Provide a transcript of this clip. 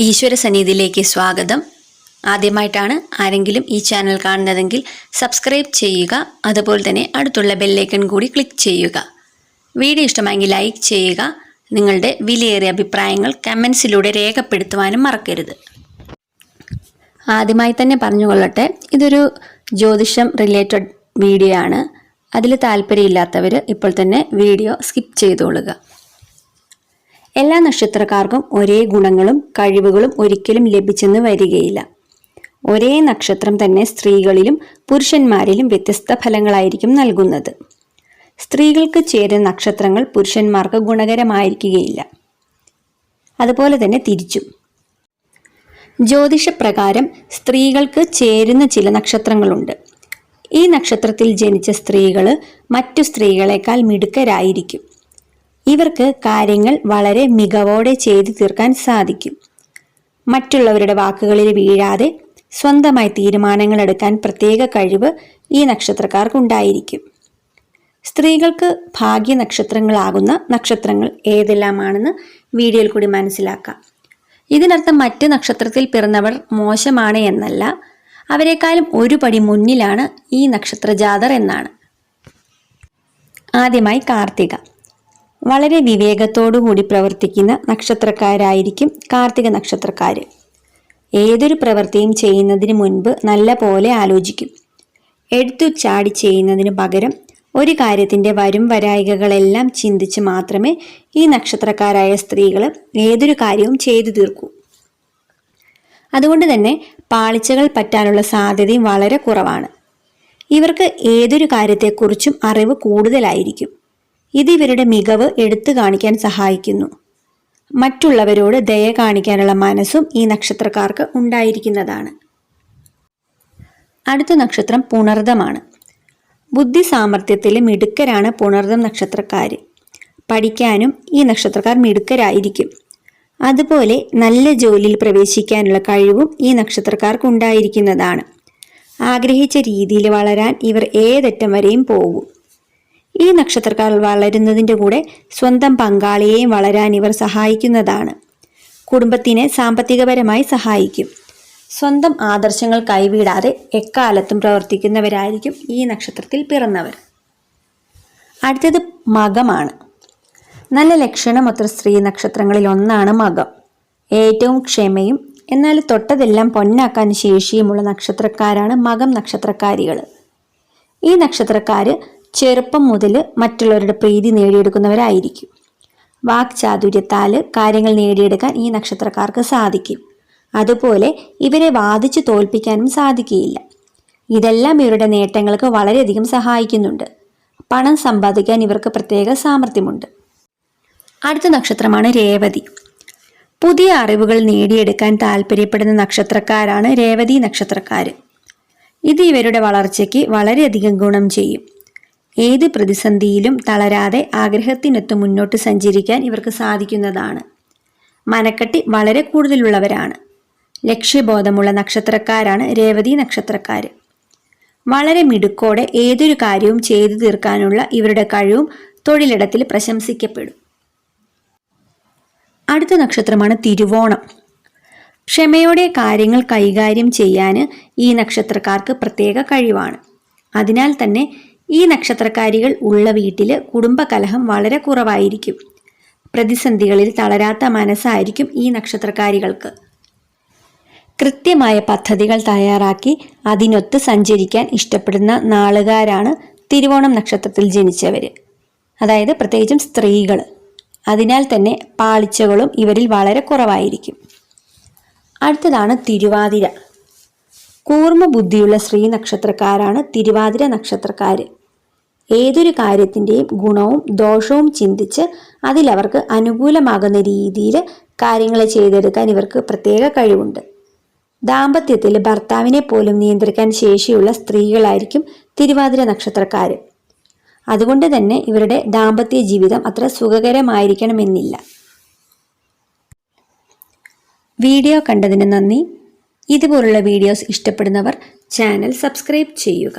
ഈശ്വര സന്നിധിയിലേക്ക് സ്വാഗതം. ആദ്യമായിട്ടാണ് ആരെങ്കിലും ഈ ചാനൽ കാണുന്നതെങ്കിൽ സബ്സ്ക്രൈബ് ചെയ്യുക അതുപോലെ തന്നെ അടുത്തുള്ള ബെല്ലൈക്കൺ കൂടി ക്ലിക്ക് ചെയ്യുക. വീഡിയോ ഇഷ്ടമായെങ്കിൽ ലൈക്ക് ചെയ്യുക നിങ്ങളുടെ വിലയേറിയ അഭിപ്രായങ്ങൾ കമൻസിലൂടെ രേഖപ്പെടുത്തുവാനും മറക്കരുത്. ആദ്യമായി തന്നെ പറഞ്ഞുകൊള്ളട്ടെ ഇതൊരു ജ്യോതിഷം റിലേറ്റഡ് വീഡിയോ ആണ്. അതിൽ താല്പര്യമില്ലാത്തവർ ഇപ്പോൾ തന്നെ വീഡിയോ സ്കിപ്പ് ചെയ്തോളുക. എല്ലാ നക്ഷത്രക്കാർക്കും ഒരേ ഗുണങ്ങളും കഴിവുകളും ഒരിക്കലും ലഭിച്ചെന്ന് വരികയില്ല. ഒരേ നക്ഷത്രം തന്നെ സ്ത്രീകളിലും പുരുഷന്മാരിലും വ്യത്യസ്ത ഫലങ്ങളായിരിക്കും നൽകുന്നത്. സ്ത്രീകൾക്ക് ചേരുന്ന നക്ഷത്രങ്ങൾ പുരുഷന്മാർക്ക് ഗുണകരമായിരിക്കുകയില്ല. അതുപോലെ തന്നെ തിരിച്ചും. ജ്യോതിഷപ്രകാരം സ്ത്രീകൾക്ക് ചേരുന്ന ചില നക്ഷത്രങ്ങളുണ്ട്. ഈ നക്ഷത്രത്തിൽ ജനിച്ച സ്ത്രീകൾ മറ്റു സ്ത്രീകളെക്കാൾ മിടുക്കരായിരിക്കും. ഇവർക്ക് കാര്യങ്ങൾ വളരെ മികവോടെ ചെയ്തു തീർക്കാൻ സാധിക്കും. മറ്റുള്ളവരുടെ വാക്കുകളിൽ വീഴാതെ സ്വന്തമായി തീരുമാനങ്ങൾ എടുക്കാൻ പ്രത്യേക കഴിവ് ഈ നക്ഷത്രക്കാർക്കുണ്ടായിരിക്കും സ്ത്രീകൾക്ക് ഭാഗ്യ നക്ഷത്രങ്ങളാകുന്ന നക്ഷത്രങ്ങൾ ഏതെല്ലാമാണെന്ന് വീഡിയോയിൽ കൂടി മനസ്സിലാക്കാം. ഇതിനർത്ഥം മറ്റ് നക്ഷത്രത്തിൽ പിറന്നവർ മോശമാണ് എന്നല്ല അവരെക്കാളും ഒരു പടി മുന്നിലാണ് ഈ നക്ഷത്രജാതർ എന്നാണ്. ആദ്യമായി കാർത്തിക. വളരെ വിവേകത്തോടുകൂടി പ്രവർത്തിക്കുന്ന നക്ഷത്രക്കാരായിരിക്കും കാർത്തിക നക്ഷത്രക്കാർ ഏതൊരു പ്രവൃത്തിയും ചെയ്യുന്നതിന് മുൻപ് നല്ല പോലെ ആലോചിക്കും. എടുത്തു ചാടി ചെയ്യുന്നതിന് പകരം ഒരു കാര്യത്തിന്റെ വരും വരായികകളെല്ലാം ചിന്തിച്ച് മാത്രമേ ഈ നക്ഷത്രക്കാരായ സ്ത്രീകൾ ഏതൊരു കാര്യവും ചെയ്തു തീർക്കൂ. അതുകൊണ്ട് തന്നെ പാളിച്ചകൾ പറ്റാനുള്ള സാധ്യതയും വളരെ കുറവാണ്. ഇവർക്ക് ഏതൊരു കാര്യത്തെക്കുറിച്ചും അറിവ് കൂടുതലായിരിക്കും. ഇത് ഇവരുടെ മികവ് എടുത്തു കാണിക്കാൻ സഹായിക്കുന്നു. മറ്റുള്ളവരോട് ദയ കാണിക്കാനുള്ള മനസ്സും ഈ നക്ഷത്രക്കാർക്ക് ഉണ്ടായിരിക്കുന്നതാണ്. അടുത്ത നക്ഷത്രം പുണർദമാണ്. ബുദ്ധി സാമർഥ്യത്തിലെ മിടുക്കരാണ് പുണർദം നക്ഷത്രക്കാർ പഠിക്കാനും ഈ നക്ഷത്രക്കാർ മിടുക്കരായിരിക്കും. അതുപോലെ നല്ല ജോലിയിൽ പ്രവേശിക്കാനുള്ള കഴിവും ഈ നക്ഷത്രക്കാർക്ക് ഉണ്ടായിരിക്കുന്നതാണ്. ആഗ്രഹിച്ച രീതിയിൽ വളരാൻ ഇവർ ഏതറ്റം വരെയും പോകും. ഈ നക്ഷത്രക്കാർ വളരുന്നതിന്റെ കൂടെ സ്വന്തം പങ്കാളിയെയും വളരാൻ ഇവർ സഹായിക്കുന്നതാണ്. കുടുംബത്തിനെ സാമ്പത്തികപരമായി സഹായിക്കും. സ്വന്തം ആദർശങ്ങൾ കൈവിടാതെ എക്കാലത്തും പ്രവർത്തിക്കുന്നവരായിരിക്കും ഈ നക്ഷത്രത്തിൽ പിറന്നവർ. അടുത്തത് മകമാണ്. നല്ല ലക്ഷണമൊത്ത സ്ത്രീ നക്ഷത്രങ്ങളിൽ ഒന്നാണ് മകം. ഏറ്റവും ക്ഷമയും എന്നാൽ തൊട്ടതെല്ലാം പൊന്നാക്കാൻ ശേഷിയുമുള്ള നക്ഷത്രക്കാരാണ് മകം നക്ഷത്രക്കാരികൾ ഈ നക്ഷത്രക്കാർ ചെറുപ്പം മുതൽ മറ്റുള്ളവരുടെ പ്രീതി നേടിയെടുക്കുന്നവരായിരിക്കും. വാക്ചാതുര്യത്താൽ കാര്യങ്ങൾ നേടിയെടുക്കാൻ ഈ നക്ഷത്രക്കാർക്ക് സാധിക്കും. അതുപോലെ ഇവരെ വാദിച്ച് തോൽപ്പിക്കാനും സാധിക്കുകയില്ല. ഇതെല്ലാം ഇവരുടെ നേട്ടങ്ങൾക്ക് വളരെയധികം സഹായിക്കുന്നുണ്ട്. പണം സമ്പാദിക്കാൻ ഇവർക്ക് പ്രത്യേക സാമർഥ്യമുണ്ട്. അടുത്ത നക്ഷത്രമാണ് രേവതി. പുതിയ അറിവുകൾ നേടിയെടുക്കാൻ താല്പര്യപ്പെടുന്ന നക്ഷത്രക്കാരാണ് രേവതി നക്ഷത്രക്കാർ ഇത് ഇവരുടെ വളർച്ചയ്ക്ക് വളരെയധികം ഗുണം ചെയ്യും. ഏത് പ്രതിസന്ധിയിലും തളരാതെ ആഗ്രഹത്തിനൊത്ത് മുന്നോട്ട് സഞ്ചരിക്കാൻ ഇവർക്ക് സാധിക്കുന്നതാണ്. മനക്കെട്ടി വളരെ കൂടുതലുള്ളവരാണ്. ലക്ഷ്യബോധമുള്ള നക്ഷത്രക്കാരാണ് രേവതി നക്ഷത്രക്കാർ വളരെ മിടുക്കോടെ ഏതൊരു കാര്യവും ചെയ്തു തീർക്കാനുള്ള ഇവരുടെ കഴിവും തൊഴിലിടത്തിൽ പ്രശംസിക്കപ്പെടും. അടുത്ത നക്ഷത്രമാണ് തിരുവോണം. ക്ഷമയോടെ കാര്യങ്ങൾ കൈകാര്യം ചെയ്യാൻ ഈ നക്ഷത്രക്കാർക്ക് പ്രത്യേക കഴിവാണ്. അതിനാൽ തന്നെ ഈ നക്ഷത്രക്കാരികൾ ഉള്ള വീട്ടിൽ കുടുംബകലഹം വളരെ കുറവായിരിക്കും. പ്രതിസന്ധികളിൽ തളരാത്ത മനസ്സായിരിക്കും ഈ നക്ഷത്രക്കാരികൾക്ക്. കൃത്യമായ പദ്ധതികൾ തയ്യാറാക്കി അതിനൊത്ത് സഞ്ചരിക്കാൻ ഇഷ്ടപ്പെടുന്ന നാളുകാരാണ് തിരുവോണം നക്ഷത്രത്തിൽ ജനിച്ചവർ അതായത് പ്രത്യേകിച്ചും സ്ത്രീകൾ അതിനാൽ തന്നെ പാളിച്ചകളും ഇവരിൽ വളരെ കുറവായിരിക്കും. അടുത്തതാണ് തിരുവാതിര. കൂർമ്മ ബുദ്ധിയുള്ള സ്ത്രീ നക്ഷത്രക്കാരാണ് തിരുവാതിര നക്ഷത്രക്കാർ ഏതൊരു കാര്യത്തിന്റെയും ഗുണവും ദോഷവും ചിന്തിച്ച് അതിലവർക്ക് അനുകൂലമാകുന്ന രീതിയിൽ കാര്യങ്ങളെ ചെയ്തെടുക്കാൻ ഇവർക്ക് പ്രത്യേക കഴിവുണ്ട്. ദാമ്പത്യത്തിൽ ഭർത്താവിനെ പോലും നിയന്ത്രിക്കാൻ ശേഷിയുള്ള സ്ത്രീകളായിരിക്കും തിരുവാതിര നക്ഷത്രക്കാർ അതുകൊണ്ട് തന്നെ ഇവരുടെ ദാമ്പത്യ ജീവിതം അത്ര സുഖകരമായിരിക്കണമെന്നില്ല. വീഡിയോ കണ്ടതിന് നന്ദി. ഇതുപോലുള്ള വീഡിയോസ് ഇഷ്ടപ്പെടുന്നവർ ചാനൽ സബ്സ്ക്രൈബ് ചെയ്യുക.